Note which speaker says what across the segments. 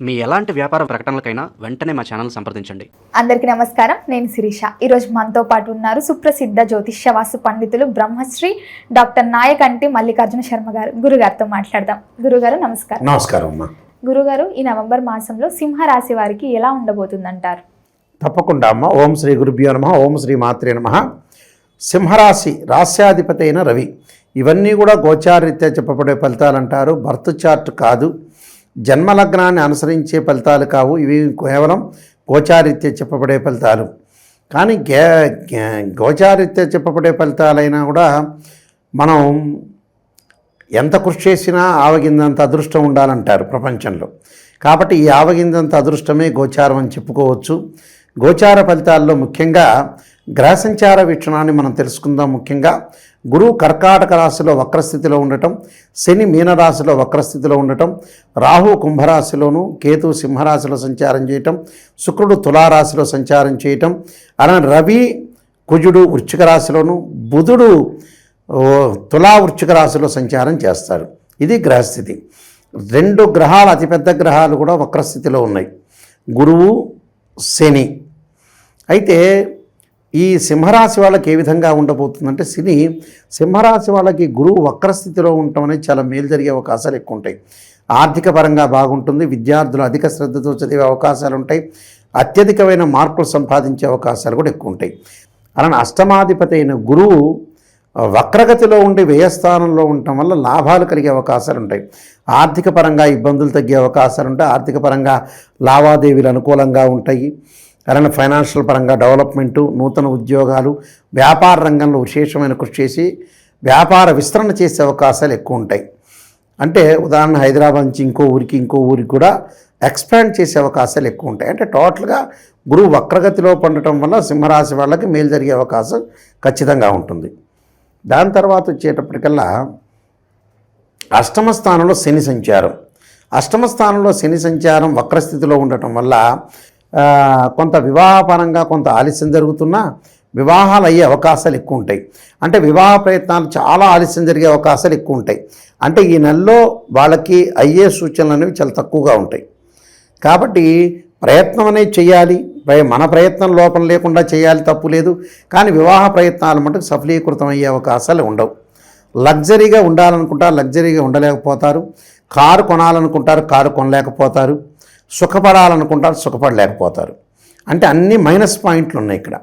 Speaker 1: మీ ఎలాంటి వ్యాపార ప్రకటనలకైనా వెంటనే మా ఛానల్ సంప్రదించండి.
Speaker 2: అందరికీ నమస్కారం. నేను శిరీష. ఈరోజు మనతో పాటు ఉన్నారు సుప్రసిద్ధ జ్యోతిష్య వాస్తు పండితులు బ్రహ్మశ్రీ డాక్టర్ నాయకంటి మల్లికార్జున శర్మ గారు. గురుగారితో మాట్లాడదాం. గురుగారు నమస్కారం.
Speaker 3: నమస్కారం అమ్మా.
Speaker 2: గురుగారు ఈ నవంబర్ మాసంలో సింహ రాశి వారికి ఎలా ఉండబోతుందంటారు?
Speaker 3: తప్పకుండా అమ్మ. ఓం శ్రీ గురుభ్యో నమ. ఓం శ్రీ మాత్రే నమ. సింహరాశి రాస్యాధిపతి అయిన రవి. ఇవన్నీ కూడా గోచారీత్యా చెప్పబడే ఫలితాలు అంటారు బర్త్ చార్ట్ కాదు. జన్మలగ్నాన్ని అనుసరించే ఫలితాలు కావు. ఇవి కేవలం గోచారిత్య చెప్పబడే ఫలితాలు. కానీ గే గోచారిత్య చెప్పబడే ఫలితాలైనా కూడా మనం ఎంత కృషి చేసినా ఆవగిందంత అదృష్టం ఉండాలంటారు ప్రపంచంలో. కాబట్టి ఈ ఆవగిందంత అదృష్టమే గోచారం అని చెప్పుకోవచ్చు. గోచార ఫలితాల్లో ముఖ్యంగా గ్రహ సంచార వీక్షణాన్ని మనం తెలుసుకుందాం ముఖ్యంగా. గురువు కర్కాటక రాశిలో వక్రస్థితిలో ఉండటం శని మీనరాశిలో వక్రస్థితిలో ఉండటం రాహు కుంభరాశిలోను కేతు సింహరాశిలో సంచారం చేయటం శుక్రుడు తులారాశిలో సంచారం చేయటం అలానే రవి కుజుడు వృశ్చిక రాశిలోను బుధుడు తులా వృశ్చిక రాశిలో సంచారం చేస్తారు. ఇది గ్రహస్థితి. రెండు గ్రహాలు అతిపెద్ద గ్రహాలు కూడా వక్రస్థితిలో ఉన్నాయి. గురువు శని. అయితే ఈ సింహరాశి వాళ్ళకి ఏ విధంగా ఉండబోతుందంటే శని సింహరాశి వాళ్ళకి గురువు వక్రస్థితిలో ఉండటం అనేది చాలా మేలు జరిగే అవకాశాలు ఎక్కువ ఉంటాయి. ఆర్థిక పరంగా బాగుంటుంది విద్యార్థులు అధిక శ్రద్ధతో చదివే అవకాశాలు ఉంటాయి అత్యధికమైన మార్కులు సంపాదించే అవకాశాలు కూడా ఎక్కువ ఉంటాయి. అలానే అష్టమాధిపతి అయిన గురువు వక్రగతిలో ఉండి వ్యయస్థానంలో ఉండటం వల్ల లాభాలు కలిగే అవకాశాలు ఉంటాయి. ఆర్థిక పరంగా ఇబ్బందులు తగ్గే అవకాశాలు ఉంటాయి ఆర్థిక పరంగా లావాదేవీలు అనుకూలంగా ఉంటాయి. అలానే ఫైనాన్షియల్ పరంగా డెవలప్మెంటు నూతన ఉద్యోగాలు వ్యాపార రంగంలో విశేషమైన కృషి చేసి వ్యాపార విస్తరణ చేసే అవకాశాలు ఎక్కువ ఉంటాయి. అంటే ఉదాహరణ హైదరాబాద్ నుంచి ఇంకో ఊరికి ఇంకో ఊరికి కూడా ఎక్స్పాండ్ చేసే అవకాశాలు ఎక్కువ ఉంటాయి. అంటే టోటల్గా గురువు వక్రగతిలో పండటం వల్ల సింహరాశి వాళ్ళకి మేలు జరిగే అవకాశం ఖచ్చితంగా ఉంటుంది. దాని తర్వాత వచ్చేటప్పటికల్లా అష్టమ స్థానంలో శని సంచారం. అష్టమ స్థానంలో శని సంచారం వక్రస్థితిలో ఉండటం వల్ల కొంత వివాహపరంగా కొంత ఆలస్యం జరుగుతున్నా వివాహాలు అయ్యే అవకాశాలు ఎక్కువ ఉంటాయి. అంటే వివాహ ప్రయత్నాలు చాలా ఆలస్యం జరిగే అవకాశాలు ఎక్కువ ఉంటాయి. అంటే ఈ నెలలో వాళ్ళకి అయ్యే సూచనలు అనేవి చాలా తక్కువగా ఉంటాయి. కాబట్టి ప్రయత్నం అనేది చేయాలి. మన ప్రయత్నం లోపం లేకుండా చేయాలి తప్పు లేదు. కానీ వివాహ ప్రయత్నాలు మటుకు సఫలీకృతం అయ్యే అవకాశాలు ఉండవు. లగ్జరీగా ఉండాలనుకుంటారు లగ్జరీగా ఉండలేకపోతారు. కారు కొనాలనుకుంటారు కారు కొనలేకపోతారు. సుఖపడాలనుకుంటారు సుఖపడలేకపోతారు. అంటే అన్ని మైనస్ పాయింట్లు ఉన్నాయి ఇక్కడ.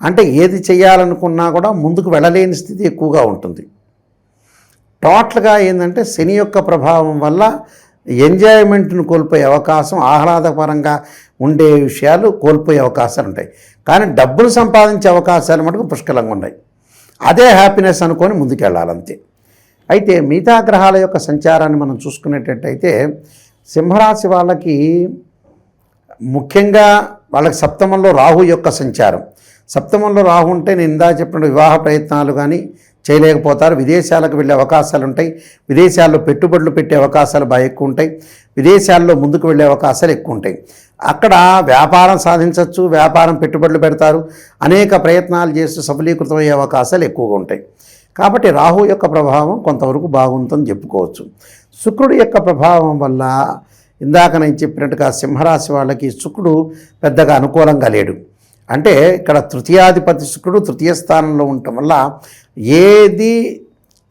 Speaker 3: అంటే ఏది చేయాలనుకున్నా కూడా ముందుకు వెళ్ళలేని స్థితి ఎక్కువగా ఉంటుంది. టోటల్గా ఏంటంటే శని యొక్క ప్రభావం వల్ల ఎంజాయ్మెంట్ను కోల్పోయే అవకాశం ఆహ్లాదపరంగా ఉండే విషయాలు కోల్పోయే అవకాశాలు ఉంటాయి. కానీ డబ్బులు సంపాదించే అవకాశాలు మటుకు పుష్కలంగా ఉన్నాయి. అదే హ్యాపీనెస్ అనుకొని ముందుకెళ్ళాలంతే. అయితే మిగతా గ్రహాల యొక్క సంచారాన్ని మనం చూసుకునేటట్టయితే సింహరాశి వాళ్ళకి ముఖ్యంగా వాళ్ళకి సప్తమంలో రాహు యొక్క సంచారం. సప్తమంలో రాహు ఉంటే నేను ఇందా చెప్పిన వివాహ ప్రయత్నాలు కానీ చేయలేకపోతారు. విదేశాలకు వెళ్ళే అవకాశాలు ఉంటాయి. విదేశాల్లో పెట్టుబడులు పెట్టే అవకాశాలు బాగా ఎక్కువ ఉంటాయి. విదేశాల్లో ముందుకు వెళ్ళే అవకాశాలు ఎక్కువ ఉంటాయి. అక్కడ వ్యాపారం సాధించవచ్చు వ్యాపారం పెట్టుబడులు పెడతారు. అనేక ప్రయత్నాలు చేస్తూ సఫలీకృతమయ్యే అవకాశాలు ఎక్కువగా ఉంటాయి. కాబట్టి రాహు యొక్క ప్రభావం కొంతవరకు బాగుంటుందని చెప్పుకోవచ్చు. శుక్రుడి యొక్క ప్రభావం వల్ల ఇందాక నేను చెప్పినట్టుగా సింహరాశి వాళ్ళకి శుక్రుడు పెద్దగా అనుకూలంగా లేడు. అంటే ఇక్కడ తృతీయాధిపతి శుక్రుడు తృతీయ స్థానంలో ఉండటం వల్ల ఏది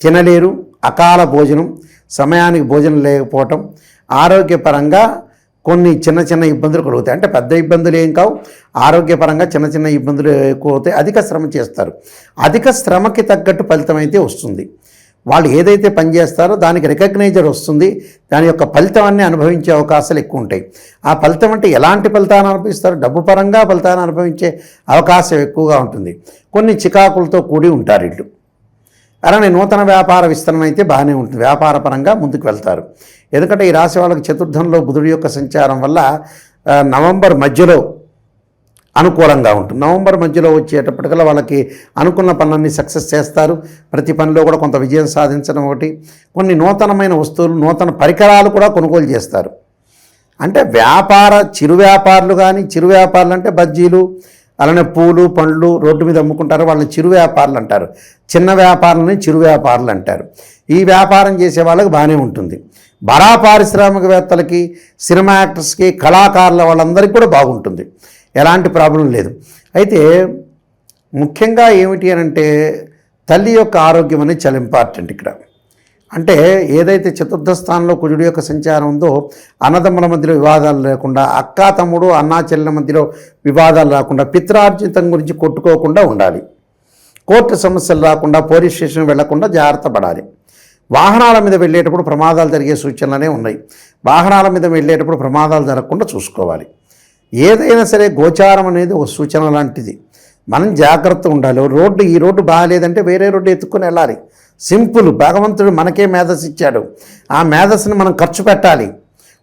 Speaker 3: తినలేరు అకాల భోజనం సమయానికి భోజనం లేకపోవటం ఆరోగ్యపరంగా కొన్ని చిన్న చిన్న ఇబ్బందులు కలుగుతాయి. అంటే పెద్ద ఇబ్బందులు ఏం కావు ఆరోగ్యపరంగా చిన్న చిన్న ఇబ్బందులు ఎక్కువ అవుతాయి. అధిక శ్రమ చేస్తారు. అధిక శ్రమకి తగ్గట్టు ఫలితం అయితే వస్తుంది. వాళ్ళు ఏదైతే పనిచేస్తారో దానికి రికగ్నైజర్ వస్తుంది దాని యొక్క ఫలితాన్ని అనుభవించే అవకాశాలు ఎక్కువ ఉంటాయి. ఆ ఫలితం అంటే ఎలాంటి ఫలితాన్ని అనుభవిస్తారు? డబ్బు పరంగా ఫలితాన్ని అనుభవించే అవకాశం ఎక్కువగా ఉంటుంది. కొన్ని చికాకులతో కూడి ఉంటారు ఇళ్ళు అలానే నూతన వ్యాపార విస్తరణ అయితే బాగానే ఉంటుంది. వ్యాపార పరంగా ముందుకు వెళ్తారు. ఎందుకంటే ఈ రాశి వాళ్ళకి చతుర్థంలో బుధుడి యొక్క సంచారం వల్ల నవంబర్ మధ్యలో అనుకూలంగా ఉంటుంది. నవంబర్ మధ్యలో వచ్చేటప్పటికల్లా వాళ్ళకి అనుకున్న పనులన్నీ సక్సెస్ చేస్తారు. ప్రతి పనిలో కూడా కొంత విజయం సాధించడం ఒకటి. కొన్ని నూతనమైన వస్తువులు నూతన పరికరాలు కూడా కొనుగోలు చేస్తారు. అంటే వ్యాపార చిరు వ్యాపారులు కానీ చిరు వ్యాపారులు అంటే బజ్జీలు అలానే పూలు పండ్లు రోడ్డు మీద అమ్ముకుంటారు. వాళ్ళని చిరు వ్యాపారులు అంటారు. చిన్న వ్యాపారులని చిరు వ్యాపారులు అంటారు. ఈ వ్యాపారం చేసే వాళ్ళకి బాగానే ఉంటుంది. బడా పారిశ్రామికవేత్తలకి సినిమా యాక్టర్స్కి కళాకారుల వాళ్ళందరికీ కూడా బాగుంటుంది. ఎలాంటి ప్రాబ్లం లేదు. అయితే ముఖ్యంగా ఏమిటి అని అంటే తల్లి యొక్క ఆరోగ్యం అనేది చాలా ఇంపార్టెంట్ ఇక్కడ. అంటే ఏదైతే చతుర్థ స్థానంలో కుజుడు యొక్క సంచారం ఉందో అన్నదమ్ముల మధ్యలో వివాదాలు లేకుండా అక్కా తమ్ముడు అన్నా చెల్లెల మధ్యలో వివాదాలు రాకుండా పిత్రార్జితం గురించి కొట్టుకోకుండా ఉండాలి. కోర్టు సమస్యలు రాకుండా పోలీస్ స్టేషన్ వెళ్ళకుండా జాగ్రత్త పడాలి. వాహనాల మీద వెళ్ళేటప్పుడు ప్రమాదాలు జరిగే సూచనలనే ఉన్నాయి. వాహనాల మీద వెళ్ళేటప్పుడు ప్రమాదాలు జరగకుండా చూసుకోవాలి. ఏదైనా సరే గోచారం అనేది ఒక సూచన లాంటిది. మనం జాగ్రత్త ఉండాలి. రోడ్డు ఈ రోడ్డు బాగాలేదంటే వేరే రోడ్డు ఎత్తుకొని వెళ్ళాలి. సింపుల్. భగవంతుడు మనకే మేధస్సు ఇచ్చాడు. ఆ మేధస్సుని మనం ఖర్చు పెట్టాలి.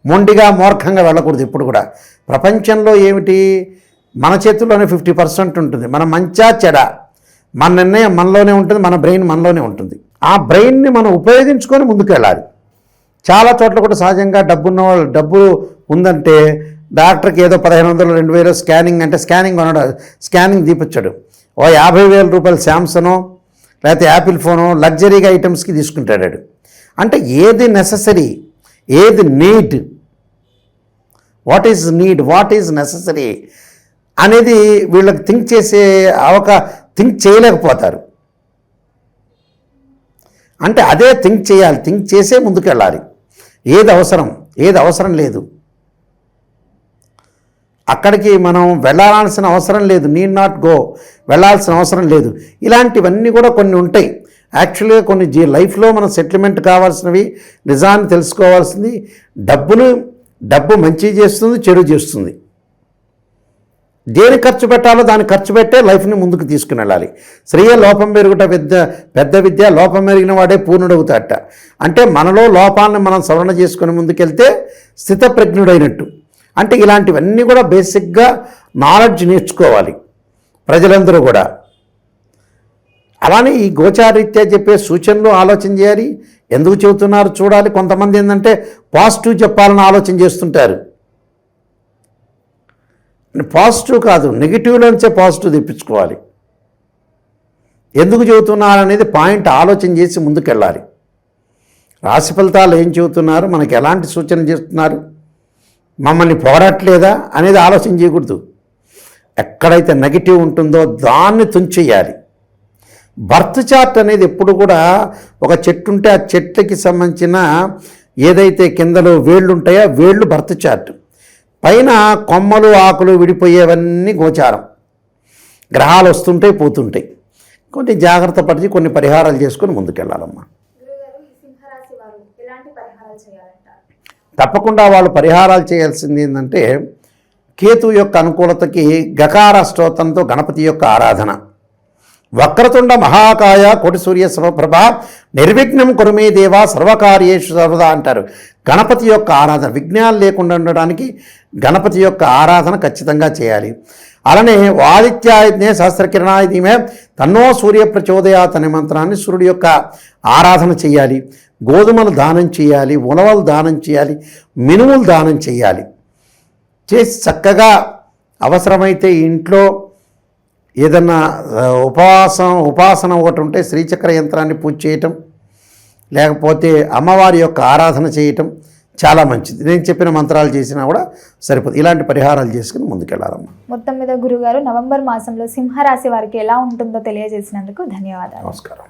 Speaker 3: మొండిగా మూర్ఖంగా వెళ్ళకూడదు ఇప్పుడు కూడా. ప్రపంచంలో ఏమిటి? మన చేతుల్లోనే ఫిఫ్టీ పర్సెంట్ ఉంటుంది. మన మంచా చెడ. మన నిర్ణయం మనలోనే ఉంటుంది. మన బ్రెయిన్ మనలోనే ఉంటుంది. ఆ బ్రెయిన్ని మనం ఉపయోగించుకొని ముందుకు వెళ్ళాలి చాలా చోట్ల కూడా సహజంగా డబ్బున్న వాళ్ళు డబ్బు ఉందంటే డాక్టర్కి ఏదో పదిహేను వందలు రెండు వేలు స్కానింగ్ అంటే స్కానింగ్ కొనడు స్కానింగ్ తీపిచ్చాడు. ఓ యాభై వేల రూపాయలు శాంసంగ్ లేకపోతే యాపిల్ ఫోను లగ్జరీగా ఐటమ్స్కి తీసుకుంటాడు అంటే ఏది నెససరీ ఏది need what is need what is necessary అనేది వీళ్ళకి థింక్ చేసే అవకా థింక్ చేయలేకపోతారు. అంటే అదే థింక్ చేయాలి థింక్ చేసే ముందుకు వెళ్ళాలి ఏది అవసరం ఏది అవసరం లేదు. అక్కడికి మనం వెళ్ళాల్సిన అవసరం లేదు. నీడ్ నాట్ గో వెళ్ళాల్సిన అవసరం లేదు. ఇలాంటివన్నీ కూడా కొన్ని ఉంటాయి. యాక్చువల్గా కొన్ని జీ లైఫ్లో మనం సెటిల్మెంట్ కావాల్సినవి నిజాన్ని తెలుసుకోవాల్సింది. డబ్బులు డబ్బు మంచి చేస్తుంది చెడు చేస్తుంది. దేని ఖర్చు పెట్టాలో దాన్ని ఖర్చు పెట్టే లైఫ్ని ముందుకు తీసుకుని వెళ్ళాలి. స్త్రీయ లోపం పెరుగుట విద్య పెద్ద విద్య లోపం పెరిగిన వాడే పూర్ణుడవుతాడట. అంటే మనలో లోపాలను మనం సవరణ చేసుకుని ముందుకెళ్తే స్థితప్రజ్ఞుడైనట్టు. అంటే ఇలాంటివన్నీ కూడా బేసిక్గా నాలెడ్జ్ నేర్చుకోవాలి. ప్రజలందరూ కూడా. అలానే ఈ గోచారీత్యా చెప్పే సూచనలు ఆలోచన చేయాలి. ఎందుకు చెబుతున్నారు చూడాలి. కొంతమంది ఏంటంటే పాజిటివ్ చెప్పాలని ఆలోచన చేస్తుంటారు. పాజిటివ్ కాదు నెగిటివ్లోంచే పాజిటివ్ తెప్పించుకోవాలి. ఎందుకు చెబుతున్నారు అనేది పాయింట్ ఆలోచన చేసి ముందుకెళ్ళాలి. రాశి ఫలితాలు ఏం చెబుతున్నారు? మనకు ఎలాంటి సూచన చేస్తున్నారు? మమ్మల్ని పోరాట్లేదా అనేది ఆలోచన చేయకూడదు. ఎక్కడైతే నెగిటివ్ ఉంటుందో దాన్ని తుంచేయాలి. బర్త్ చార్ట్ అనేది ఎప్పుడు కూడా ఒక చెట్టు ఉంటే ఆ చెట్టుకి సంబంధించిన ఏదైతే కిందలో వేళ్ళు ఉంటాయో వేళ్ళు బర్త్ చార్ట్ పైన కొమ్మలు ఆకులు విడిపోయేవన్నీ గోచారం. గ్రహాలు వస్తుంటాయి పోతుంటాయి. కొన్ని జాగ్రత్త పడిచి కొన్ని పరిహారాలు చేసుకొని ముందుకెళ్ళాలమ్మా. తప్పకుండా వాళ్ళు పరిహారాలు చేయాల్సింది ఏంటంటే కేతు యొక్క అనుకూలతకి గకార స్తోత్రంతో గణపతి యొక్క ఆరాధన. వక్రతుండ మహాకాయ కోటి సూర్య సమప్రభ నిర్విఘ్నం కురుమే దేవా సర్వకార్యేషు సర్వదా అంటారు. గణపతి యొక్క ఆరాధన విఘ్నాలు లేకుండా ఉండడానికి గణపతి యొక్క ఆరాధన ఖచ్చితంగా చేయాలి. అలానే ఆదిత్యాయజ్ఞే సహస్రకిరణాయధిమే తన్నో సూర్య ప్రచోదయాత్ అనే మంత్రాన్ని సూర్యుడి యొక్క ఆరాధన చేయాలి. గోధుమలు దానం చేయాలి ఉలవలు దానం చేయాలి మినుములు దానం చేయాలి. చేసి చక్కగా అవసరమైతే ఇంట్లో ఏదన్నా ఆ, ఉపవాసం ఉపాసన ఒకటి ఉంటే శ్రీచక్ర యంత్రాన్ని పూజ చేయటం లేకపోతే అమ్మవారి యొక్క ఆరాధన చేయటం చాలా మంచిది. నేను చెప్పిన మంత్రాలు చేసినా కూడా సరిపోతుంది ఇలాంటి పరిహారాలు చేసుకుని ముందుకెళ్ళాలమ్మా.
Speaker 2: మొత్తం మీద గురుగారు నవంబర్ మాసంలో సింహరాశి వారికి ఎలా ఉంటుందో తెలియజేసినందుకు ధన్యవాదాలు.
Speaker 3: నమస్కారం.